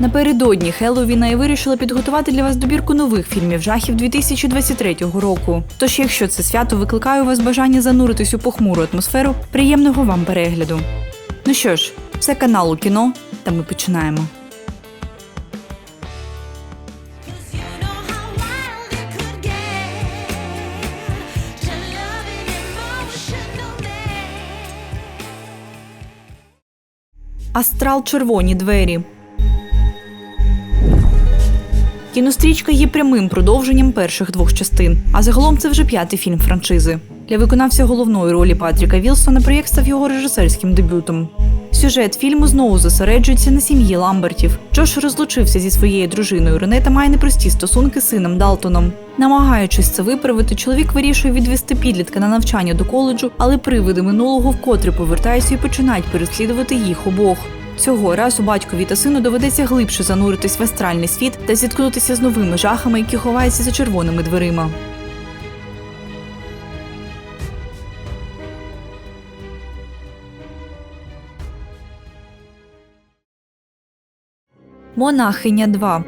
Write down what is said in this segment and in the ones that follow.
Напередодні Хеллоуіна я вирішила підготувати для вас добірку нових фільмів жахів 2023 року. Тож, якщо це свято викликає у вас бажання зануритись у похмуру атмосферу, приємного вам перегляду. Ну що ж, це канал у кіно, та ми починаємо. You know how Кінострічка є прямим продовженням перших двох частин, а загалом це вже п'ятий фільм франшизи. Для виконавця головної ролі Патріка Вілсона проєкт став його режисерським дебютом. Сюжет фільму знову зосереджується на сім'ї Ламбертів. Джош розлучився зі своєю дружиною Рене та має непрості стосунки з сином Далтоном. Намагаючись це виправити, чоловік вирішує відвести підлітка на навчання до коледжу, але привиди минулого вкотре повертаються і починають переслідувати їх обох. Цього разу батькові та сину доведеться глибше зануритись в астральний світ та зіткнутися з новими жахами, які ховаються за червоними дверима. Монахиня 2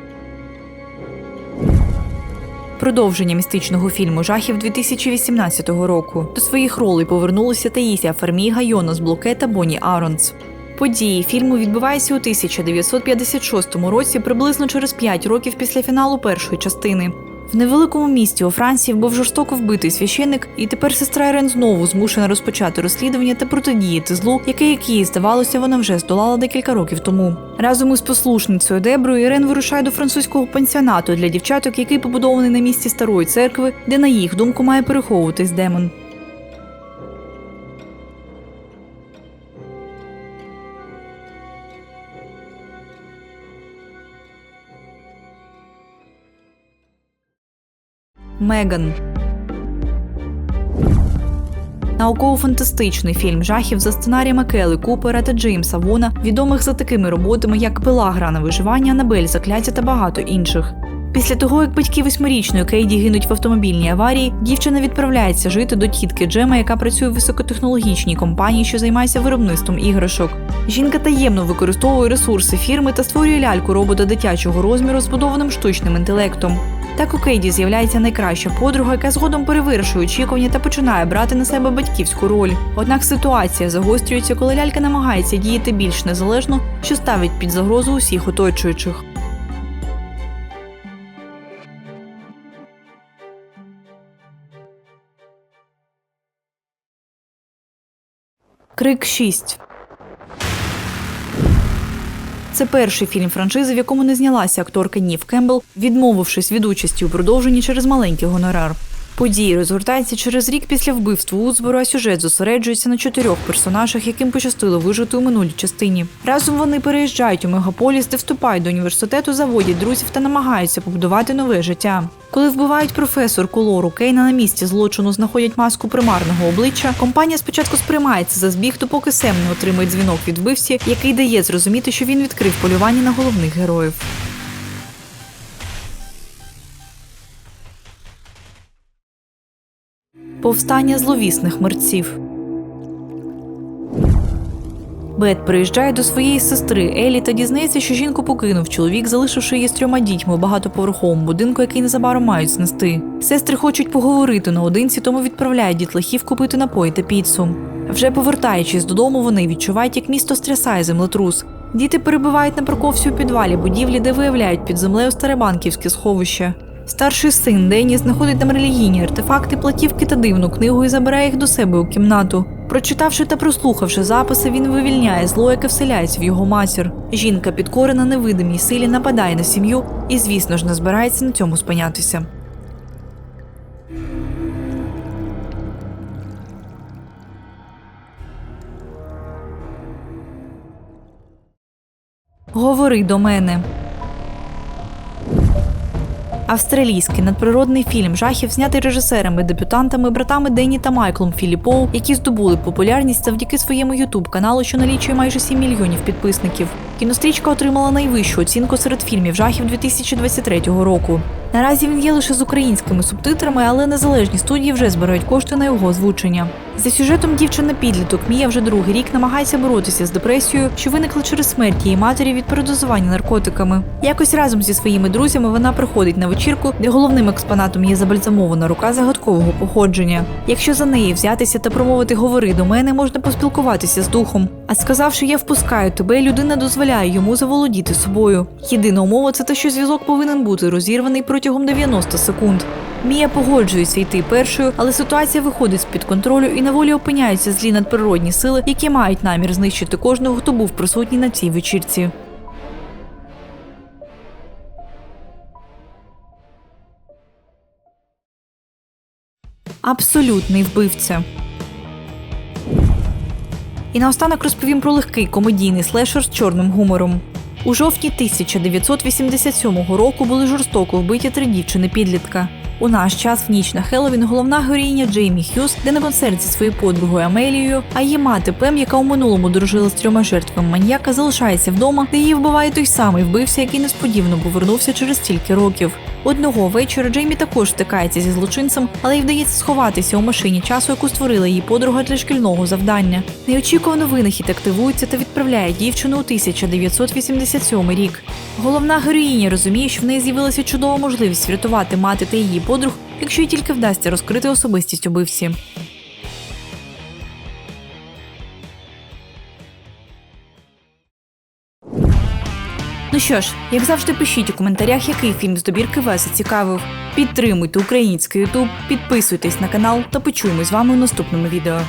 Продовження містичного фільму жахів 2018 року. До своїх ролей повернулися Таїсія Ферміга, Йонас Блоке та Бонні Аронс. Події фільму відбуваються у 1956 році, приблизно через 5 років після фіналу першої частини. В невеликому місті у Франції був жорстоко вбитий священик, і тепер сестра Ерен знову змушена розпочати розслідування та протидіяти злу, яке, як їй здавалося, вона вже здолала декілька років тому. Разом із послушницею Деброю Ірен вирушає до французького пансіонату для дівчаток, який побудований на місці старої церкви, де, на їх думку, має переховуватись демон. Меган. Науково-фантастичний фільм жахів за сценаріями Келли Купера та Джеймса Вона, відомих за такими роботами, як Пила гра на виживання, Анабель закляття та багато інших. Після того, як батьки восьмирічної Кейді гинуть в автомобільній аварії, дівчина відправляється жити до тітки Джема, яка працює в високотехнологічній компанії, що займається виробництвом іграшок. Жінка таємно використовує ресурси фірми та створює ляльку робота дитячого розміру, збудованим штучним інтелектом. Так у Кейді з'являється найкраща подруга, яка згодом перевершує очікування та починає брати на себе батьківську роль. Однак ситуація загострюється, коли лялька намагається діяти більш незалежно, що ставить під загрозу усіх оточуючих. Крик 6 це перший фільм франшизи, в якому не знялася акторка Нів Кембл, відмовившись від участі у продовженні через маленький гонорар. Події розгортаються через рік після вбивства Уцбору, а сюжет зосереджується на чотирьох персонажах, яким пощастило вижити у минулій частині. Разом вони переїжджають у мегаполіс, де вступають до університету, заводять друзів та намагаються побудувати нове життя. Коли вбивають професорку Лору Кейна на місці злочину, знаходять маску примарного обличчя. Компанія спочатку сприймається за збіг, допоки Сем не отримає дзвінок від вбивці, який дає зрозуміти, що він відкрив полювання на головних героїв. Повстання зловісних мерців. Бет приїжджає до своєї сестри Елі та дізнається, що жінку покинув чоловік, залишивши її з трьома дітьми у багатоповерховому будинку, який незабаром мають знести. Сестри хочуть поговорити наодинці, тому відправляють дітлахів купити напої та піцу. Вже повертаючись додому, вони відчувають, як місто стрясає землетрус. Діти перебувають на парковці у підвалі будівлі, де виявляють під землею старебанківське сховище. Старший син Дені знаходить там релігійні артефакти, платівки та дивну книгу і забирає їх до себе у кімнату. Прочитавши та прослухавши записи, він вивільняє зло, яке вселяється в його матір. Жінка, підкорена невидимій силі, нападає на сім'ю і, звісно ж, не збирається на цьому спинятися. Говори до мене. Австралійський надприродний фільм жахів знятий режисерами-дебютантами, братами Дені та Майклом Філіпоу, які здобули популярність завдяки своєму ютуб каналу, що налічує майже 7 мільйонів підписників. Кінострічка отримала найвищу оцінку серед фільмів жахів 2023 року. Наразі він є лише з українськими субтитрами, але незалежні студії вже збирають кошти на його озвучення. За сюжетом дівчина-підліток Мія вже другий рік намагається боротися з депресією, що виникла через смерть її матері від передозування наркотиками. Якось разом зі своїми друзями вона приходить на вечірку, де головним експонатом є забальзамована рука загадкового походження. Якщо за неї взятися та промовити говори до мене, можна поспілкуватися з духом. А сказавши я впускаю тебе, людина дозволяє йому заволодіти собою. Єдина умова це те, що зв'язок повинен бути розірваний протягом 90 секунд. Мія погоджується йти першою, але ситуація виходить з під контролю і на волі опиняються злі надприродні сили, які мають намір знищити кожного, хто був присутній на цій вечірці. Абсолютний вбивця. І наостанок розповім про легкий комедійний слешер з чорним гумором. У жовтні 1987 року були жорстоко вбиті три дівчини-підлітка. У наш час в ніч на Хеллоуін головна героїня Джеймі Х'юз, де на концерті зі своєю подругою Амелією, а її мати Пем, яка у минулому дружила з трьома жертвами маньяка, залишається вдома, де її вбиває той самий вбивця, який несподівано повернувся через стільки років. Одного вечора Джеймі також стикається зі злочинцем, але й вдається сховатися у машині часу, яку створила її подруга для шкільного завдання. Неочікувано винахід активується та відправляє дівчину у 1987 рік. Головна героїня розуміє, що в неї з'явилася чудова можливість врятувати мати та її подруг, якщо їй тільки вдасться розкрити особистість убивці. Ну що ж, як завжди, пишіть у коментарях, який фільм з добірки вас зацікавив. Підтримуйте український Ютуб, підписуйтесь на канал та почуємось з вами у наступному відео.